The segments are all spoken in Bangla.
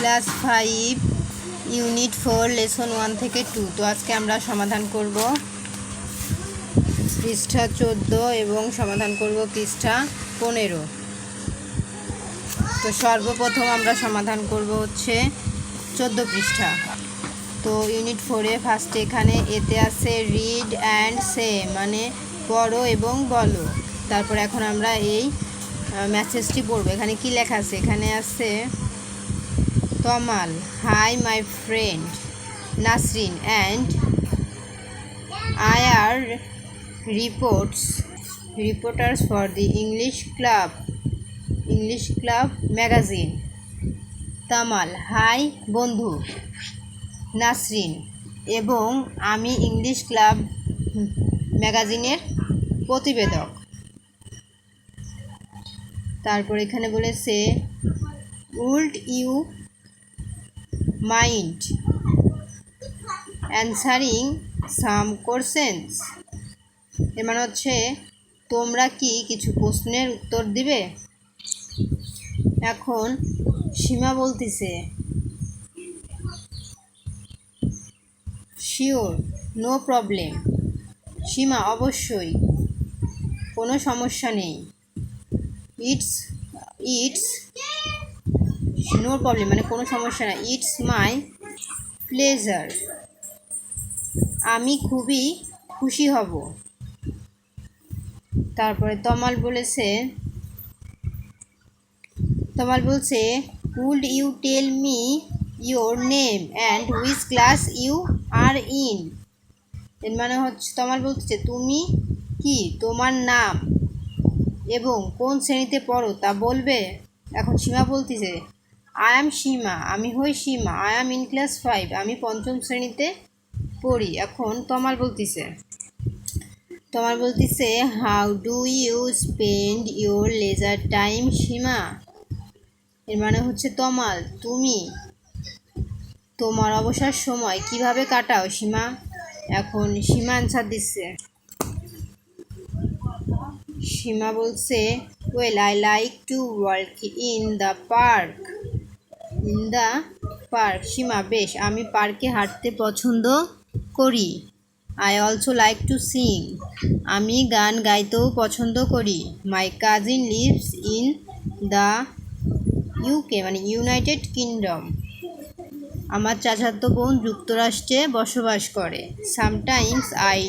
Class five, unit four, lesson one থেকে টু। তো আজকে আমরা সমাধান করব পৃষ্ঠা চোদ্দ এবং সমাধান করব পৃষ্ঠা পনেরো। তো সর্বপ্রথম আমরা সমাধান করব হচ্ছে চোদ্দ পৃষ্ঠা। তো ইউনিট ফোরে ফার্স্টে এখানে এতে আছে রিড অ্যান্ড সে মানে পড়ো এবং বলো। তারপর এখন আমরা এই মেসেজটি পড়ব। এখানে কি লেখা আছে? এখানে আছে Tamal hi my friend Nasrin and I are reports reporters for the English club English club magazine Tamal hi বন্ধু। নাসরিন এবং আমি ইংলিশ ক্লাব ম্যাগাজিনের প্রতিবেদক। তারপর এখানে বলেছে would you mind answering some questions এর মানে হচ্ছে, তোমরা কি কিছু প্রশ্নের উত্তর দিবে? এখন সীমা বলতেছে শিওর নো প্রবলেম সীমা, অবশ্যই, কোনো সমস্যা নেই। ইটস ইটস নো প্রবলেম মানে কোনো সমস্যা না। ইটস মাই প্লেজার আমি খুবই খুশি হব। তারপরে তমাল বলেছে, তমাল বলছে would you tell me your name and which class you are in এর মানে হচ্ছে, তমাল বলছে তুমি কি? তোমার নাম এবং কোন শ্রেণীতে পড়ো তা বলবে? এখন সীমা বলতেছে আই অ্যাম সীমা আমি হই Seema I am in class five আমি পঞ্চম শ্রেণীতে পড়ি। এখন তমাল বলতেছে, তোমার বলতেছে how do you spend your leisure time Seema এর মানে হচ্ছে তমাল তুমি, তোমার অবসর সময় কীভাবে কাটাও সীমা এখন সীমা অ্যান্সার দিচ্ছে। সীমা বলছে well I like to work in the park in the park, Seema, বেশ, আমি পার্কে হাঁটতে পছন্দ করি। I also like to sing আমি গান গাইতেও পছন্দ করি। My cousin lives in the UK মানে ইউনাইটেড কিংডম আমার চাচাতো বোন যুক্তরাষ্ট্রে বসবাস করে। Sometimes I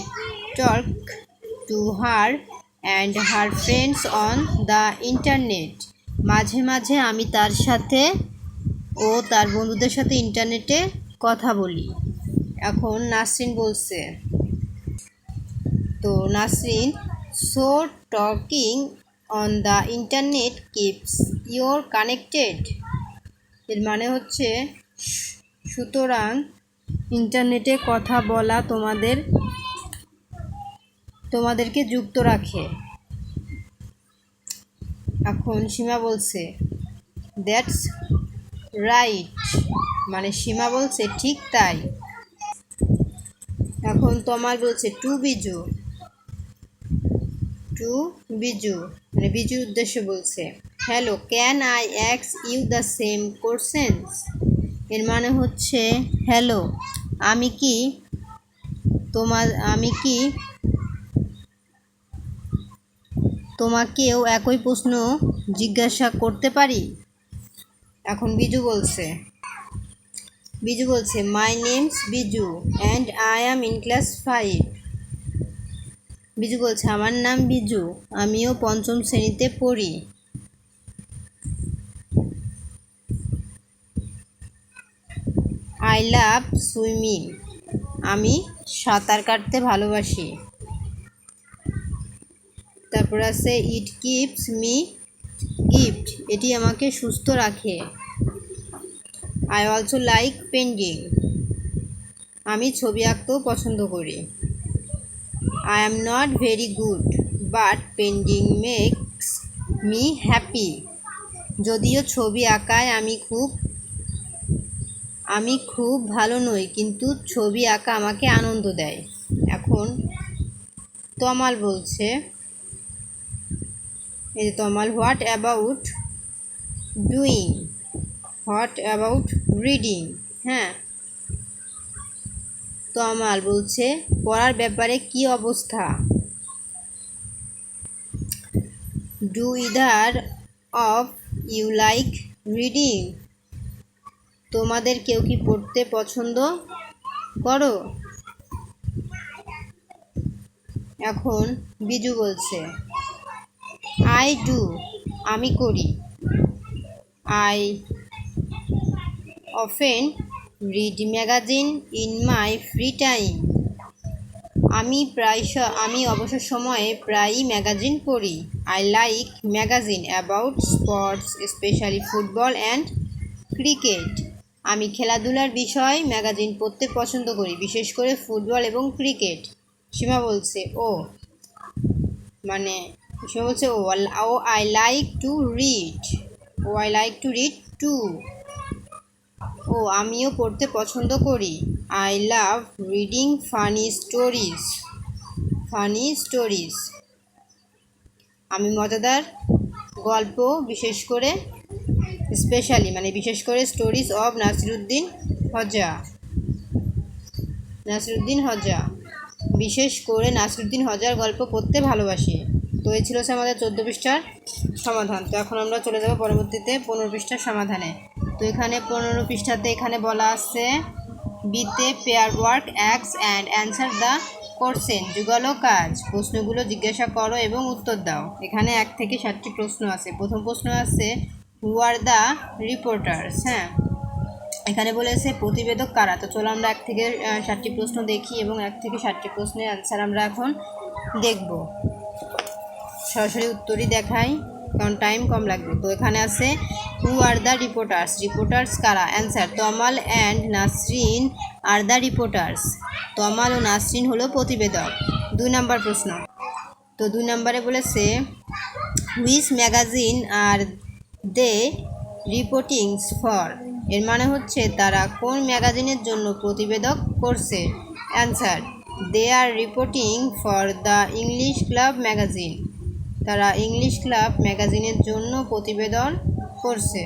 talk to her and her friends on the internet মাঝে মাঝে আমি তার সাথে ও তার বন্ধুদের সাথে ইন্টারনেটে কথা বলি। এখন নাসরিন বলছে, তো Nasrin so talking on the internet keeps your connected এর মানে হচ্ছে, সুতরাং ইন্টারনেটে কথা বলা তোমাদের, তোমাদেরকে যুক্ত রাখে। এখন সীমা বলছে দ্যাটস রাইট মানে সীমা বলছে ঠিক তাই। এখন তোমার বলছে টু বিজু টু বিজু মানে বিজুর উদ্দেশ্যে বলছে। হ্যালো ক্যান আই অ্যাক্স ইউ দ্য সেম কোশ্চেন্স এর মানে হচ্ছে হ্যালো আমি কি তোমার, আমি কি তোমাকেও একই প্রশ্ন জিজ্ঞাসা করতে পারি? এখন বিজু বলছে। বিজু বলছে my name's Biju and I am in class five Biju বলছে, আমার নাম বিজু, আমিও পঞ্চম শ্রেণীতে পড়ি। আই লাভ সুইমিং আমি সাঁতার কাটতে ভালোবাসি। তারপর আছে ইট কিপস মি গিফট এটি আমাকে সুস্থ রাখে। আই অলসো লাইক পেন্টিং আমি ছবি আঁকতেও পছন্দ করি। I am not very good but painting makes me happy যদিও ছবি আঁকায় আমি খুব আমি খুব ভালো নই, কিন্তু ছবি আঁকা আমাকে আনন্দ দেয়। এখন তমাল বলছে, এই যে Tamal what about doing what about reading হ্যাঁ। তমাল বলছে, পড়ার ব্যাপারে কি অবস্থা? Do either of you like reading তোমাদের কেউ কি পড়তে পছন্দ করো? এখন বিজু বলছে আই ডু আমি করি। I often read magazine in my free time আমি প্রায় আমি অবসর সময়ে প্রায়ই ম্যাগাজিন পড়ি। I like magazine about sports specially football and cricket আমি খেলাধুলার বিষয় ম্যাগাজিন পড়তে পছন্দ করি, বিশেষ করে ফুটবল এবং ক্রিকেট সীমা বলছে, ও মানে সীমা বলছে, ও ও I like to read oh I like to read too ও আমিও পড়তে পছন্দ করি। I love reading funny stories funny stories আমি মজাদার গল্প বিশেষ করে স্পেশালি মানে বিশেষ করে স্টোরিজ অফ নাসিরুদ্দিন হজা নাসিরুদ্দিন হজা বিশেষ করে নাসিরুদ্দিন হজার গল্প পড়তে ভালোবাসি। তো এই ছিল আমাদের চোদ্দ পৃষ্ঠার সমাধান। তো এখন আমরা চলে যাব পরবর্তীতে পনেরো পৃষ্ঠার সমাধানে। তো এখানে পনেরো পৃষ্ঠাতে এখানে বলা আছে, বিতে পেয়ার ওয়ার্ক অ্যাক্স অ্যান্ড অ্যান্সার দ্য করছেন যুগল কাজ, প্রশ্নগুলো জিজ্ঞাসা করো এবং উত্তর দাও। এখানে এক থেকে সাতটি প্রশ্ন আছে। প্রথম প্রশ্ন আছে হু আর দ্য রিপোর্টার্স হ্যাঁ। এখানে বলেছে, প্রতিবেদক কারা? তো চলো আমরা এক থেকে সাতটি প্রশ্ন দেখি এবং এক থেকে সাতটি প্রশ্নের অ্যান্সার আমরা এখন দেখব। সরাসরি উত্তরই দেখাই। কারণ টাইম কম লাগবে। তো এখানে আছে who are the reporters reporters কারা? Answer Tamal and Nasrin are the reporters Tamal ও নাসরিন হলো প্রতিবেদক। দুই নম্বর প্রশ্ন। তো দুই নম্বরে বলেছে which magazine are they reportings for এর মানে হচ্ছে, তারা কোন ম্যাগাজিনের জন্য প্রতিবেদক করছে? Answer they are reporting for the English club magazine তারা ইংলিশ ক্লাব ম্যাগাজিনের জন্য প্রতিবেদন করছে।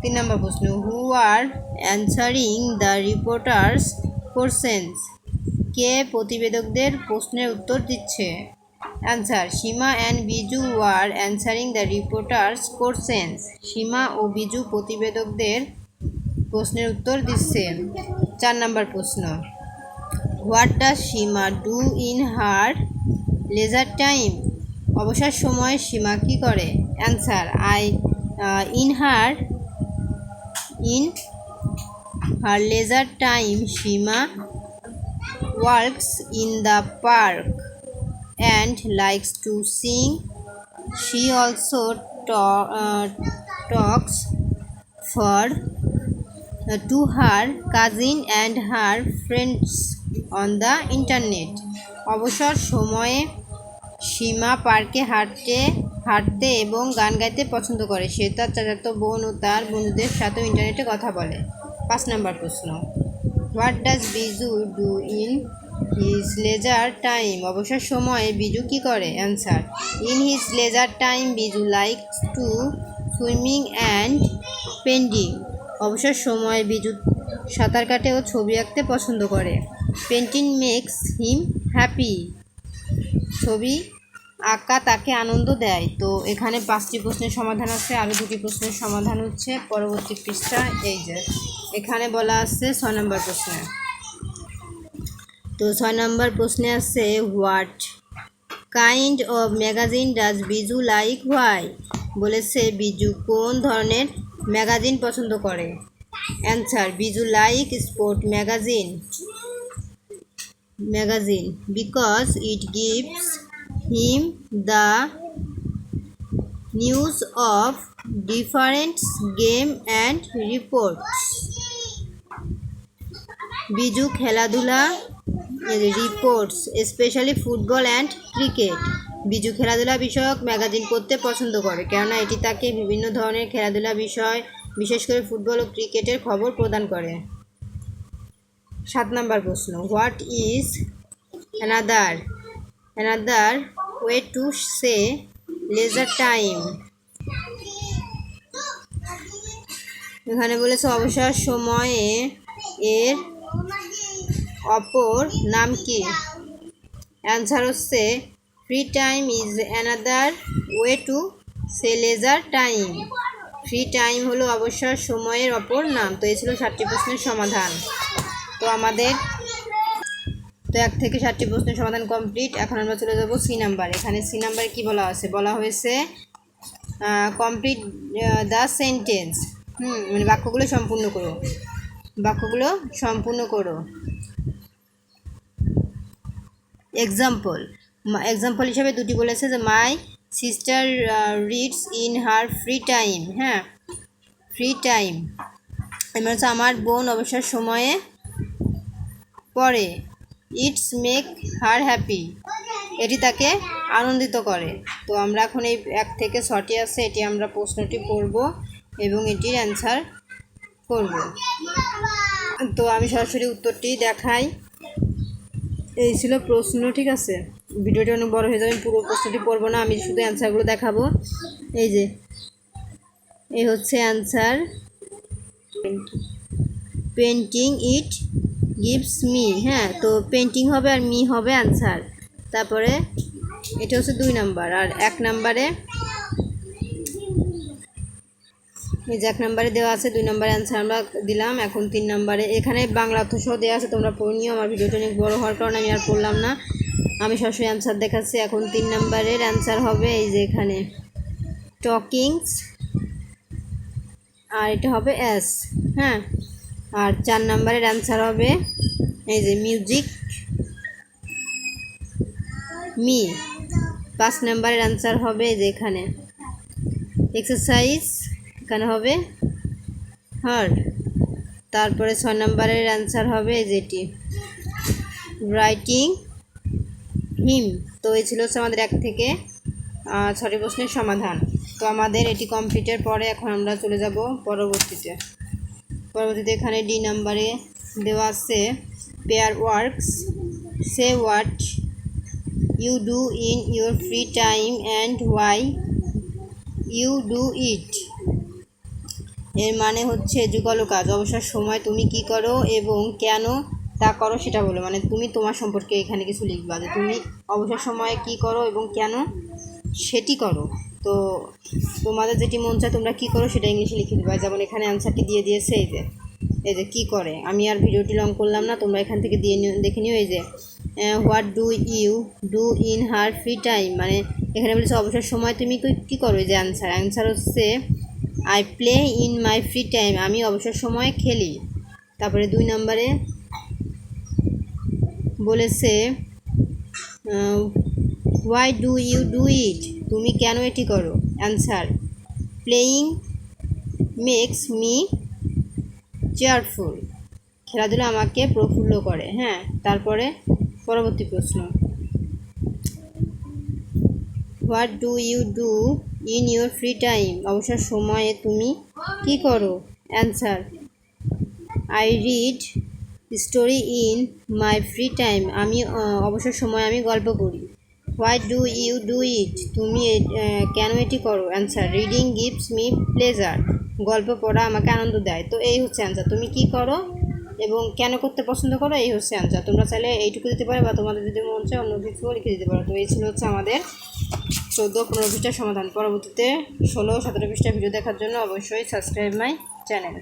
তিন নম্বর প্রশ্ন who are answering the reporters questions কে প্রতিবেদকদের প্রশ্নের উত্তর দিচ্ছে? Answer Seema and Biju are answering the reporters questions Seema ও বিজু প্রতিবেদকদের প্রশ্নের উত্তর দিচ্ছে। চার নম্বর প্রশ্ন what does Seema do in her leisure time অবসর সময় সীমা কি করে? Answer I in her in her leisure time Seema works in the park and likes to sing she also talks for to her cousin and her friends on the internet অবসর সময়ে সীমা পার্কে হাঁটতে হাঁটতে এবং গান গাইতে পছন্দ করে। সে তার চাচাতো বোন ও তার বন্ধুদের সাথেও ইন্টারনেটে কথা বলে। পাঁচ নম্বর প্রশ্ন। What does Biju do in his leisure time অবসর সময়ে বিজু কি করে? Answer in his leisure time Biju like to swimming and painting অবসর সময়ে বিজু সাঁতার কাটে ও ছবি আঁকতে পছন্দ করে। পেন্টিং মেক্স হিম হ্যাপি ছবি আঁকা তাকে আনন্দ দেয়। তো এখানে পাঁচটি প্রশ্নের সমাধান আছে, আরও দুটি প্রশ্নের সমাধান হচ্ছে। পরবর্তী পৃষ্ঠা, এই যে, এখানে বলা আছে ছয় নম্বর প্রশ্নে। তো ছয় নম্বর প্রশ্নে আছে, what kind of magazine does Biju like why? বলেছে, বিজু কোন ধরনের ম্যাগাজিন পছন্দ করে? Answer, Biju like sport magazine. Magazine, because it gives him the news of different game and reports Biju খেলাধুলা reports specially football and cricket Biju খেলাধুলা বিষয়ক ম্যাগাজিন পড়তে পছন্দ করে, কেননা এটি তাকে বিভিন্ন ধরনের খেলাধুলা বিষয়, বিশেষ করে ফুটবল ও ক্রিকেটের খবর প্রদান করে। সাত নম্বর প্রশ্ন what is another another way to say leisure time এখানে বলেছে অবসর সময়ে এর অপর নাম কি? অ্যান্সার হচ্ছে free time is another way to say leisure time free time হলো অবসর সময়ের অপর নাম। তো এই ছিল ষাটটি প্রশ্নের সমাধান। তো আমাদের তো এক থেকে ষাটটি প্রশ্নের সমাধান কমপ্লিট। এখন আমরা চলে যাব সি নাম্বার। এখানে সি নাম্বারে কী বলা আছে? বলা হয়েছে কমপ্লিট দ্য সেন্টেন্স হুম মানে বাক্যগুলো সম্পূর্ণ করো। বাক্যগুলো সম্পূর্ণ করো। এক্সাম্পল এক্সাম্পল হিসাবে দুটি বলেছে যে my sister reads in her free time হ্যাঁ ফ্রি টাইম এবার হচ্ছে, আমার বোন অবসর সময়ে পড়ে। ইটস মেক হার হ্যাপি এটি তাকে আনন্দিত করে। তো আমরা এখন এই এক থেকে ছটি আছে, এটি আমরা প্রশ্নটি পড়ব এবং এটির অ্যান্সার করব। তো আমি সরাসরি উত্তরটি দেখাই। এই ছিল প্রশ্ন, ঠিক আছে? ভিডিওটি অনেক বড় হয়ে যাবে, আমি পুরো প্রশ্নটি পড়ব না, আমি শুধু অ্যান্সারগুলো দেখাবো। এই যে, এই হচ্ছে answer painting it gives me হ্যাঁ তো পেন্টিং হবে আর মি হবে অ্যান্সার তারপরে, এটা হচ্ছে দুই নাম্বার আর এক নাম্বারে এই যে এক নাম্বারে দেওয়া আছে, দুই নাম্বার অ্যান্সার আমরা দিলাম, এখন তিন নাম্বারে এখানে বাংলা অর্থ দেওয়া আছে, তোমরা পড়ে নিও, আমার ভিডিওটা অনেক বড় হওয়ার কারণে আমি আর পড়লাম না। আমি সরাসরি অ্যান্সার দেখাচ্ছি, এখন তিন নাম্বারের অ্যান্সার হবে, এই যে এখানে টকিংস আর এটা হবে এস হ্যাঁ। আর চার নাম্বারের অ্যান্সার হবে, এই যে মিউজিক মি পাঁচ নাম্বারের অ্যান্সার হবে যে এখানে। এক্সারসাইজ এখানে হবে হার্ড তারপরে ছয় নাম্বারের অ্যান্সার হবে যেটি রাইটিং হিম তো এই ছিল হচ্ছে আমাদের এক থেকে ছটি প্রশ্নের সমাধান। তো আমাদের এটি কমপ্লিটের পরে এখন আমরা চলে যাব পরবর্তীতে। পরবর্তীতে এখানে ডি নাম্বারে দেওয়া আছে pair works say what you do in your free time and why you do it এর মানে হচ্ছে যুগল কাজ, অবসর সময় তুমি কি করো এবং কেন তা করো সেটা বলো। মানে তুমি তোমার সম্পর্কে এখানে কিছু লিখবা যে তুমি অবসর সময়ে কি করো এবং কেন সেটি করো। তো তোমাদের যেটি মন চায় তোমরা কী করো সেটা ইংলিশে লিখে দেবা। যেমন এখানে অ্যান্সারটি দিয়ে দিয়েছে এই যে এই যে কী করে? আমি আর ভিডিওটি লং করলাম না, তোমরা এখান থেকে দিয়ে নিও, দেখে নিও এই যে what do you do in her free time মানে এখানে বলেছে অবসর সময় তুমি কী করো? এই যে অ্যান্সার অ্যান্সার হচ্ছে I play in my free time আমি অবসর সময়ে খেলি। তারপরে দুই নম্বরে বলেছে why do you do it তুমি কেন এটি করো? Answer playing makes me cheerful খেলাধুলা আমাকে প্রফুল্ল করে। হ্যাঁ তারপরে পরবর্তী প্রশ্ন। What do you do in your free time অবসর সময়ে তুমি কি করো? Answer I read story in my free time আমি অবসর সময় আমি গল্প পড়ি why do you do it তুমি কেন এটি করো? Answer reading gives me pleasure গল্প পড়া আমাকে আনন্দ দেয়। তো এই হচ্ছে অ্যান্সার তুমি কি করো এবং কেন করতে পছন্দ করো? এই হচ্ছে অ্যান্সার তোমরা চাইলে এইটুকু দিতে পারো বা তোমাদের যদি মন চায় অন্য কিছুও লিখে দিতে পারো। তো এই ছিল হচ্ছে আমাদের চোদ্দ পনেরো পৃষ্ঠার সমাধান। পরবর্তীতে ষোলো সতেরো পৃষ্ঠার ভিডিও দেখার জন্য অবশ্যই সাবস্ক্রাইব মাই চ্যানেল